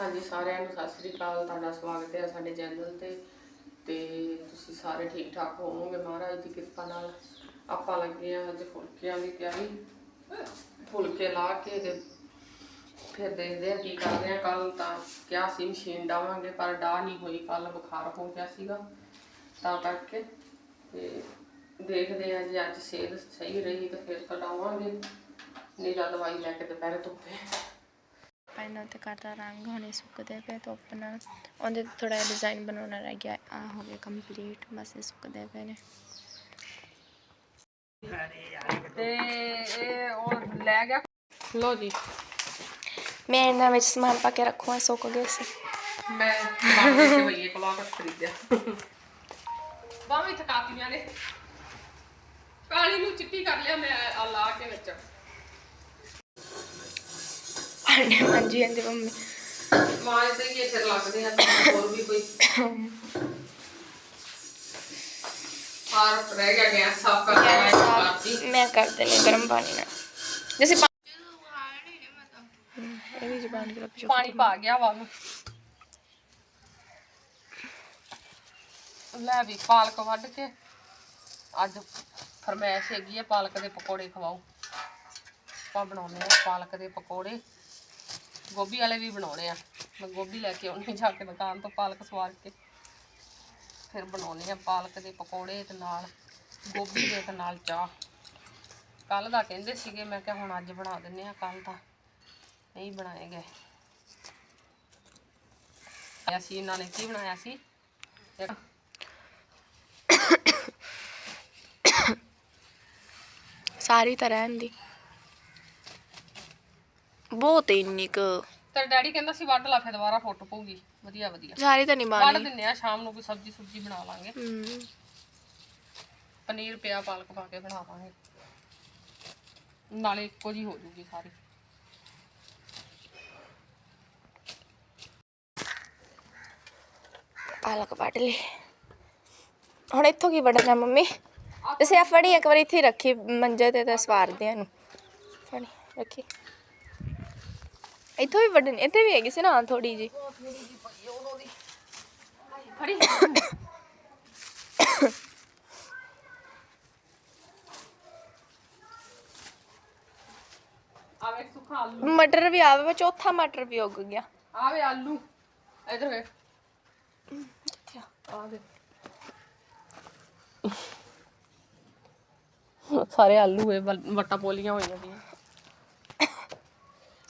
ਹਾਂਜੀ, ਸਾਰਿਆਂ ਨੂੰ ਸਤਿ ਸ੍ਰੀ ਅਕਾਲ। ਤੁਹਾਡਾ ਸਵਾਗਤ ਹੈ ਸਾਡੇ ਚੈਨਲ ਤੇ। ਤੇ ਤੁਸੀਂ ਸਾਰੇ ਠੀਕ ਠਾਕ ਹੋਵੋਗੇ? ਮਹਾਰਾਜ ਦੀ ਕਿਰਪਾ ਨਾਲ ਆਪਾਂ ਲੱਗੇ ਆ ਅੱਜ ਫੁਲਕਿਆਂ ਦੀ ਤਿਆਰੀ। ਫੁਲਕੇ ਲਾ ਕੇ ਤੇ ਫਿਰ ਦੇਖਦੇ ਆ ਕੀ ਕਰਦੇ ਆ ਕੱਲ ਤਾਂ ਕਿਹਾ ਸੀ ਮਸ਼ੀਨ ਡਾਵਾਂਗੇ, ਪਰ ਡਾ ਨਹੀਂ ਹੋਈ। ਕੱਲ ਬੁਖਾਰ ਹੋ ਗਿਆ ਸੀਗਾ ਤਾਂ ਕਰਕੇ। ਤੇ ਦੇਖਦੇ ਆ ਜੇ, ਅੱਜ ਸਿਹਤ ਸਹੀ ਰਹੀ ਤਾਂ ਫਿਰ ਕਟਾਵਾਂਗੇ ਨਹੀਂ ਤਾਂ ਦਵਾਈ ਲੈ ਕੇ ਦੁਪਹਿਰੇ ਧੁੱਪੇ। ਪਹਿਲਾਂ ਤੇ ਕਰਦਾ ਰੰਗ ਹੁਣੇ ਸੁੱਕਦੇ ਪਏ ਧੁੱਪ ਨਾਲ। ਉਹਦੇ ਤੇ ਥੋੜਾ ਜਿਹਾ ਡਿਜ਼ਾਈਨ ਬਣਾਉਣਾ ਰਹਿ ਗਿਆ। ਆ ਹੋ ਗਿਆ ਕੰਪਲੀਟ ਬਸ ਇਹ ਸੁੱਕਦੇ ਪਏ ਨੇ। ਤੇ ਇਹ ਉਹ ਲੈ ਗਿਆ? ਲੋ ਜੀ। ਮੈਂ ਇਹਨਾਂ ਵਿੱਚ ਸਮਾਨ ਪਾ ਕੇ ਰੱਖੂਆ ਸੁੱਕ ਗਏ ਸੀ। ਮੈਂ ਬਾਹਰ ਦੇ ਭਈਏ ਕੋਲੋਂ ਕੁਝ ਖਰੀਦਿਆ। ਬਾਵੇਂ ਥਕਾਤੀਆਂ ਨੇ। ਕਾਲੀ ਨੂੰ ਚਿੱਟੀ ਕਰ ਲਿਆ ਮੈਂ ਆ ਲਾ ਕੇ ਵਿੱਚ। ਹਾਂਜੀ ਹਾਂਜੀ ਮੰਮੀ ਮਾਂ ਤੇ ਹੀ ਸਿਰ ਲੱਗਦੇ ਆ ਤੇ ਹੋਰ ਵੀ ਕੋਈ ਹਾਰ ਰਹਿ ਗਿਆ ਗੈਸ ਸਾਫ਼ ਕਰ ਗੈਸ ਲਿਆ ਸਾਫ਼ ਮੈਂ ਕਰ ਦੇਣੀ ਗਰਮ ਪਾਣੀ ਨਾਲ ਜੈਸੇ ਪਾ- ਹਮ, ਇਹ ਵੀ ਜ਼ਬਾਨ ਦੇ ਲੱਗ ਪਾਣੀ ਪਾ ਗਿਆ ਵਾ ਉਹਨੂੰ ਲੈ ਵੀ ਪਾਲਕ ਵੱਢ ਕੇ ਅੱਜ ਫਰਮੈਸ਼ ਹੈਗੀ ਹੈ ਪਾਲਕ ਦੇ ਪਕੌੜੇ ਖਵਾਓ ਆਪਾਂ ਬਣਾਉਨੇ ਆ ਪਾਲਕ ਦੇ ਪਕੌੜੇ। ਗੋਭੀ ਵਾਲੇ ਵੀ ਬਣਾਉਣੇ ਆ। ਮੈਂ ਗੋਭੀ ਲੈ ਕੇ ਆਉਣੀ ਜਾ ਕੇ ਦੁਕਾਨ ਤੋਂ ਪਾਲਕ ਸਵਾਰ ਕੇ। ਫਿਰ ਬਣਾਉਣੇ ਆ ਪਾਲਕ ਦੇ ਪਕੌੜੇ ਤੇ ਨਾਲ ਗੋਭੀ ਦੇ ਤੇ ਨਾਲ ਚਾਹ। ਕੱਲ ਦਾ ਕਹਿੰਦੇ ਸੀਗੇ, ਮੈਂ ਕਿਹਾ ਹੁਣ ਅੱਜ ਬਣਾ ਦਿੰਨੇ ਆ ਕੱਲ ਦਾ ਨਹੀਂ ਬਣਾਏ ਗਏ। ਅਸੀਂ ਇਹਨਾਂ ਨੇ ਕੀ ਬਣਾਇਆ ਸੀ? ਇੱਕ ਸਾਰੀ ਤਰ੍ਹਾਂ ਦੀ। ਬਹੁਤ ਇੰਨੀ ਕੁ ਤੇ ਡੈਡੀ ਕਹਿੰਦਾ ਸੀ ਵੱਢ ਲਾ ਫਿਰ ਦੁਬਾਰਾ ਫੁੱਟ ਪਊਗੀ। ਵਧੀਆ ਵਧੀਆ। ਸਾਰੀ ਤਾਂ ਨਹੀਂ ਵੱਢ ਬਾਣੀ। ਦਿੰਨੇ ਆ ਸ਼ਾਮ ਨੂੰ ਕੋਈ ਸਬਜ਼ੀ ਸੁਬਜੀ ਬਣਾ ਲਾਂਗੇ। ਹਮ ਪਨੀਰ ਪਿਆ ਪਾਲਕ ਪਾ ਕੇ ਬਣਾਵਾਂਗੇ ਨਾਲੇ ਇੱਕੋ ਜੀ ਹੋ ਜੂਗੀ ਸਾਰੀ। ਪਾਲਕ ਵੱਢ ਲਈ। ਹੁਣ ਇੱਥੋਂ ਕੀ ਵੱਢਣਾ ਮੰਮੀ? ਤੁਸੀਂ ਆ ਫੜੀ ਇੱਕ ਵਾਰੀ ਇੱਥੇ ਹੀ ਰੱਖੀ ਮੰਜੇ ਤੇ ਤੇ ਸਵਾਰਦੇ ਇਹਨੂੰ ਫੜੀ ਰੱਖੀ। ਇੱਥੋਂ ਵੀ ਵੱਢਣੀ ਇੱਥੇ ਵੀ ਹੈਗੀ ਸੀ ਨਾ ਥੋੜੀ ਜੀ ਫੜੀ। ਆਵੇ ਸੁੱਖਾ ਆਲੂ। ਮਟਰ ਵੀ ਆਵੇ ਵਾ ਚੌਥਾ ਮਟਰ ਵੀ ਉੱਗ ਗਿਆ। ਆਵੇ ਆਲੂ। ਇਧਰ ਵੇ ਆ ਦੇ ਸਾਰੇ ਆਲੂ ਇਹ ਵਟਾ ਪੋਲੀਆਂ ਹੋਈਆਂ ਦੀਆਂ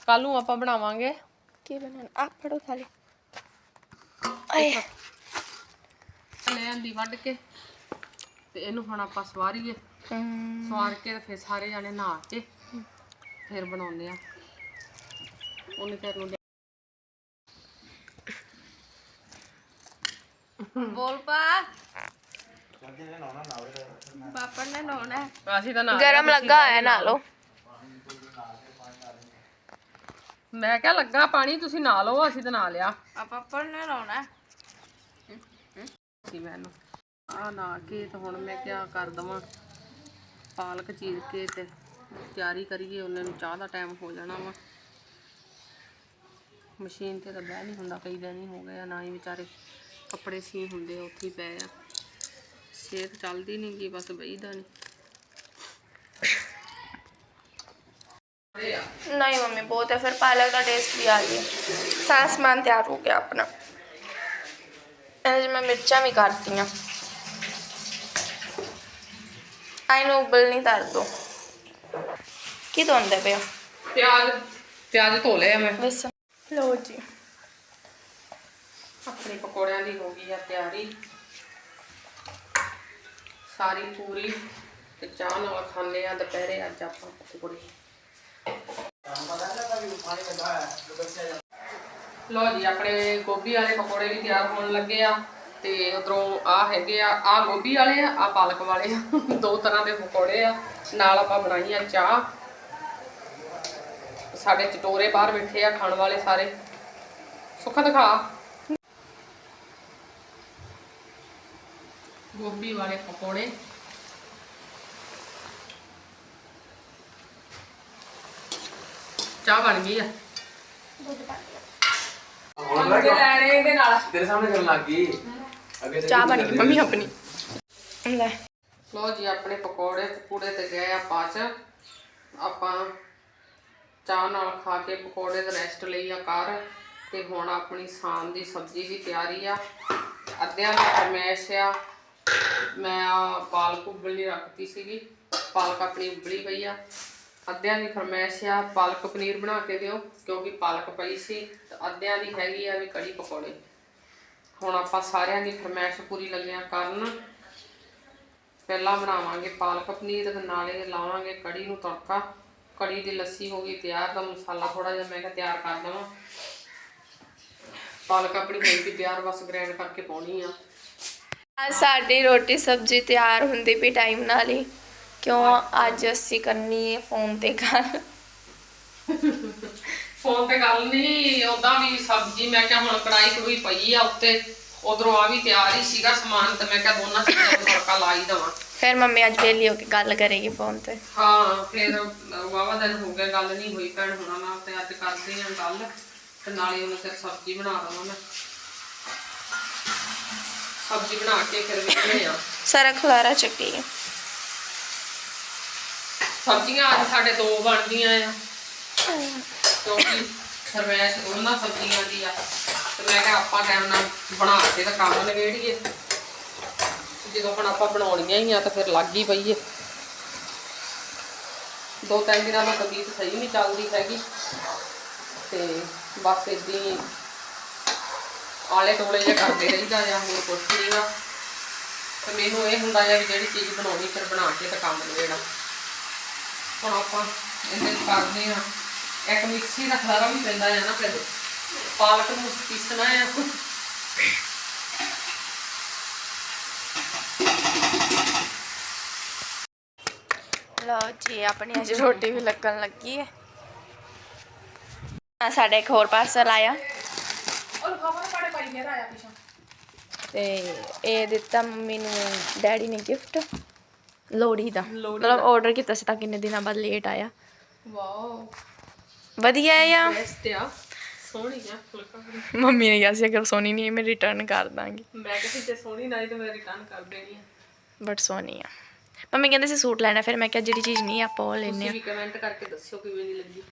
ਕੱਲ ਨੂੰ ਆਪਾਂ ਬਣਾਵਾਂਗੇ। ਕੀ ਬਣਾਉਣਾ? ਆ ਫੜੋ ਥਾਲੀ ਆਏ। ਲੈ ਆਂਦੀ ਵੱਢ ਕੇ ਤੇ ਇਹਨੂੰ ਹੁਣ ਆਪਾਂ ਸਵਾਰੀਏ। ਹਮ, ਸਵਾਰ ਕੇ ਤੇ ਫਿਰ ਸਾਰੇ ਜਾਣੇ ਨਹਾ ਕੇ ਫਿਰ ਬਣਾਉਂਦੇ ਆ। ਉਹਨੇ ਤੇਰ ਨੂੰ ਬੋਲ ਪਾ। ਪਾਪਾ ਨੇ ਨਹਾਉਣਾ। ਅਸੀਂ ਤਾਂ ਨਾ ਗਰਮ ਲੱਗਾ ਹੋਇਆ ਨਾ ਲਓ। ਮੈਂ ਕਿਹਾ ਲੱਗਾ ਪਾਣੀ ਤੁਸੀਂ ਨਾ ਲਓ ਅਸੀਂ ਤਾਂ ਨਾ ਲਿਆ। ਪਾਪਾ ਨੇ ਨਹਾਉਣਾ ਸੀ ਮੈਨੂੰ। ਆ ਨਾ ਕੇ ਤੇ ਹੁਣ ਮੈਂ ਕਿਆ ਕਰ ਦਵਾਂ। ਪਾਲਕ ਚੀਰ ਕੇ ਤੇ ਤਿਆਰੀ ਕਰੀਏ ਉਹਨਾਂ ਨੂੰ ਚਾਹ ਦਾ ਟਾਈਮ ਹੋ ਜਾਣਾ ਵਾ। ਮਸ਼ੀਨ ਤੇ ਤਾਂ ਬਹਿ ਨਹੀਂ ਹੁੰਦਾ ਕਈ ਦਿਨ ਹੀ ਹੋ ਗਏ ਆ ਨਾ ਹੀ ਵਿਚਾਰੇ ਕੱਪੜੇ ਸੀ ਹੁੰਦੇ ਉੱਥੇ ਹੀ ਪਏ ਆ। ਸਿਹਤ ਚੱਲਦੀ ਨਹੀਂ ਗੀ ਬਸ ਬਈਦਾ ਨਹੀਂ नहीं मम्मी बहुत है फिर पालक का टेस्ट भी आ गया सारा सामान तैयार हो गया अपना ਇਹਦੇ 'ਚ ਮੈਂ ਮਿਰਚਾਂ ਵੀ ਕਰਤੀਆਂ ਆਈ ਨੂੰ ਉਬਲ ਨਹੀਂ ਧਰ ਦੋ ਕੀ ਧੋਂਦੇ ਪਿਆ ਪਿਆਜ਼ ਪਿਆਜ਼ ਧੋ ਲਿਆ ਮੈਂ ਬਸ ਲਓ ਜੀ ਆਪਣੇ ਪਕੌੜਿਆਂ ਦੀ ਹੋ ਗਈ ਆ ਤਿਆਰੀ ਸਾਰੀ ਪੂਰੀ ਤੇ ਚਾਹ ਨਾਲ ਖਾਣੇ ਆ ਦੁਪਹਿਰੇ ਅੱਜ ਆਪਾਂ ਪਕੌੜੇ ਲੋ ਜੀ, ਆਪਣੇ ਗੋਭੀ ਵਾਲੇ ਪਕੌੜੇ ਵੀ ਤਿਆਰ ਹੋਣ ਲੱਗੇ ਆ ਤੇ ਉਧਰੋਂ ਆ ਹੈਗੇ ਆ ਆ ਗੋਭੀ ਵਾਲੇ ਆ ਆ ਪਾਲਕ ਵਾਲੇ ਆ। ਦੋ ਤਰ੍ਹਾਂ ਦੇ ਪਕੌੜੇ ਆ। ਨਾਲ ਆਪਾਂ ਬਣਾਈ ਆ ਚਾਹ। ਸਾਡੇ ਚਟੋਰੇ ਬਾਹਰ ਬੈਠੇ ਆ ਖਾਣ ਵਾਲੇ ਸਾਰੇ। ਸੁੱਖਾ ਦਿਖਾ ਗੋਭੀ ਵਾਲੇ ਪਕੌੜੇ। ਚਾਹ ਬਣ ਗਈ ਆ। ਦੁੱਧ ਪਾ ਅੱਗੇ ਲੈਣੇ ਇਹਦੇ ਨਾਲ। ਤੇਰੇ ਸਾਹਮਣੇ ਕਰਨ ਲੱਗ ਗਈ। ਅੱਗੇ ਚੱਲ ਚਾਹ ਬਣ ਗਈ ਮੰਮੀ ਆਪਣੀ। ਲੈ। ਲੋ ਜੀ ਆਪਣੇ ਪਕੌੜੇ ਪਕੂੜੇ ਤੇ ਗਏ ਆ ਪਾਚ ਆਪਾਂ ਚਾਹ ਨਾਲ ਖਾ ਕੇ ਪਕੌੜੇ ਦਾ ਰੈਸਟ ਲਈ ਆ ਕਰ ਤੇ ਹੁਣ ਆਪਣੀ ਸ਼ਾਮ ਦੀ ਸਬਜ਼ੀ ਦੀ ਤਿਆਰੀ ਆ। ਅੱਧਿਆਂ ਦੀ ਫਰਮੈਸ਼ ਆ। ਮੈਂ ਆ ਪਾਲਕ ਉਬਲਣੀ ਰੱਖਤੀ ਸੀਗੀ। ਪਾਲਕ ਆਪਣੀ ਉਬਲੀ ਪਈ ਆ। ਅੱਧਿਆਂ ਦੀ ਫਰਮਾਇਸ਼ ਆ, ਪਾਲਕ ਪਨੀਰ ਬਣਾ ਕੇ ਦਿਓ, ਕਿਉਂਕਿ ਪਾਲਕ ਪਈ ਸੀ, ਤੇ ਅੱਧਿਆਂ ਦੀ ਹੈਗੀ ਆ ਵੀ ਕੜੀ ਪਕੌੜੇ। ਹੁਣ ਆਪਾਂ ਸਾਰਿਆਂ ਦੀ ਫਰਮਾਇਸ਼ ਪੂਰੀ ਲੱਗਿਆ ਕਰਨ ਪਹਿਲਾਂ ਬਣਾਵਾਂਗੇ ਪਾਲਕ ਪਨੀਰ, ਤੇ ਨਾਲੇ ਲਾਵਾਂਗੇ ਕੜੀ ਨੂੰ ਤੜਕਾ। ਕੜੀ ਦੀ ਲੱਸੀ ਹੋ ਗਈ ਤਿਆਰ ਦਾ ਮਸਾਲਾ ਥੋੜਾ ਜਿਹਾ ਮੈਂ ਕਿਹਾ ਤਿਆਰ ਕਰ ਦਵਾਂ। ਪਾਲਕ ਆਪਣੀ ਹੋਈ ਵੀ ਤਿਆਰ, ਬਸ ਗ੍ਰੈਂਡ ਕਰਕੇ ਪਾਉਣੀ ਆ। ਅੱਜ ਸਾਡੀ ਰੋਟੀ ਸਬਜ਼ੀ ਤਿਆਰ ਹੁੰਦੀ ਵੀ ਟਾਈਮ ਨਾਲ ਹੀ। ਕਿਉਂ ਅੱਜ ਅਸੀਂ ਕਰਨੀ ਹੈ ਫੋਨ ਤੇ ਗੱਲ ਫੋਨ ਤੇ ਗੱਲ ਨਹੀਂ ਉਦਾਂ ਵੀ ਸਬਜ਼ੀ ਮੈਂ ਕਿਹਾ ਹੁਣ ਕੜਾਈ ਕੜੂਈ ਪਈ ਆ ਉੱਤੇ ਉਧਰੋਂ ਆ ਵੀ ਤਿਆਰ ਹੀ ਸੀਗਾ ਸਮਾਨ ਤੇ ਮੈਂ ਕਿਹਾ ਦੋਨਾਂ ਚੀਜ਼ਾਂ ਨੂੰ ਤੜਕਾ ਲਾ ਹੀ ਦਵਾਂ ਫਿਰ ਮੰਮੀ ਅੱਜ ਵੇਲੀ ਹੋ ਕੇ ਗੱਲ ਕਰੇਗੀ ਫੋਨ ਤੇ ਹਾਂ ਫਿਰ ਵਾਵਾ ਦਿਨ ਹੋ ਗਿਆ ਗੱਲ ਨਹੀਂ ਹੋਈ ਭੈਣ ਹੁਣਾਂ ਨਾਲ ਤੇ ਅੱਜ ਕਰਦੇ ਆਂ ਗੱਲ ਤੇ ਨਾਲੇ ਉਹਨੂੰ ਫਿਰ ਸਬਜ਼ੀ ਬਣਾ ਦਵਾਂ ਮੈਂ ਸਬਜ਼ੀ ਬਣਾ ਕੇ ਫਿਰ ਵੇਖਦੇ ਆ। ਸਾਰਾ ਖਲਾਰਾ ਚੱਕੀ ਸਬਜ਼ੀਆਂ ਅੱਜ ਸਾਡੇ ਦੋ ਬਣਦੀਆਂ ਆ। ਕਿਉਂਕਿ ਸਰਵੈਸ਼ ਉਹਨਾਂ ਸਬਜ਼ੀਆਂ ਦੀ ਆ। ਤੇ ਮੈਂ ਕਿਹਾ ਆਪਾਂ ਟਾਈਮ ਨਾਲ ਬਣਾ ਕੇ ਤਾਂ ਕੰਮ ਨਿਬੇੜੀਏ। ਜਦੋਂ ਹੁਣ ਆਪਾਂ ਬਣਾਉਣੀਆਂ ਹੀ ਆ ਤਾਂ ਫਿਰ ਲੱਗ ਹੀ ਪਈਏ। ਦੋ ਤਿੰਨ ਦਿਨਾਂ ਤੋਂ ਤਬੀਅਤ ਸਹੀ ਨਹੀਂ ਚੱਲਦੀ ਹੈਗੀ। ਤੇ ਬਸ ਹੀ ਆਲੇ ਟੋਲੇ ਜਿਹਾ ਕਰਦੇ ਰਹੀਦਾ ਆ ਹੋਰ ਕੁਛ ਨਹੀਂ ਆ। ਤੇ ਮੈਨੂੰ ਇਹ ਹੁੰਦਾ ਆ ਵੀ ਜਿਹੜੀ ਚੀਜ਼ ਬਣਾਉਣੀ ਫਿਰ ਬਣਾ ਕੇ ਤਾਂ ਕੰਮ ਨਿਬੇੜਾਂ। ਹੁਣ ਆਪਾਂ ਇਹਦੇ ਕਰਦੇ ਆ ਇੱਕ ਮਿਕਸੀ ਦਾ ਖਲਾਰਾ ਵੀ ਪੈਂਦਾ ਆ ਨਾ ਫਿਰ ਪਾਲਕ ਨੂੰ ਪੀਸਣਾ ਆ ਲਓ ਜੀ ਆਪਣੀ ਅੱਜ ਰੋਟੀ ਵੀ ਲੱਗਣ ਲੱਗੀ ਹੈ। ਆ ਸਾਡੇ ਇੱਕ ਹੋਰ ਪਾਰਸਲ ਆਇਆ। ਤੇ ਇਹ ਦਿੱਤਾ ਮੰਮੀ ਨੂੰ ਡੈਡੀ ਨੇ ਗਿਫਟ ਲੋੜੀ ਦਾ ਮਤਲਬ ਆਰਡਰ ਕੀਤਾ ਸੀ ਤਾਂ ਕਿੰਨੇ ਦਿਨਾਂ ਬਾਅਦ ਲੇਟ ਆਇਆ। ਵਾਓ ਵਧੀਆ ਹੈ ਆ ਬੈਸਟ ਆ। ਸੋਹਣੀ ਆ ਮੰਮੀ ਨੇ ਕਿਹਾ ਸੀ ਅਗਰ ਸੋਨੀ ਨਹੀਂ ਮੈਂ ਰਿਟਰਨ ਕਰ ਦਾਂਗੀ। ਮੈਂ ਕਿਹਾ ਜੇ ਸੋਹਣੀ ਨਾ ਆਈ ਤਾਂ ਮੈਂ ਰਿਟਰਨ ਕਰ ਦੇਣੀ ਆ। ਬਟ ਸੋਨੀ ਆ। ਮੰਮੀ ਕਹਿੰਦੇ ਸੀ ਸੂਟ ਲੈਣਾ ਫਿਰ ਮੈਂ ਕਿਹਾ ਜਿਹੜੀ ਚੀਜ਼ ਨਹੀਂ ਆਪਾਂ ਉਹ ਤੁਸੀਂ ਆ। ਵੀ ਕਮੈਂਟ ਕਰਕੇ ਦੱਸਿਓ ਕਿਵੇਂ ਦੀ ਲੱਗੀ।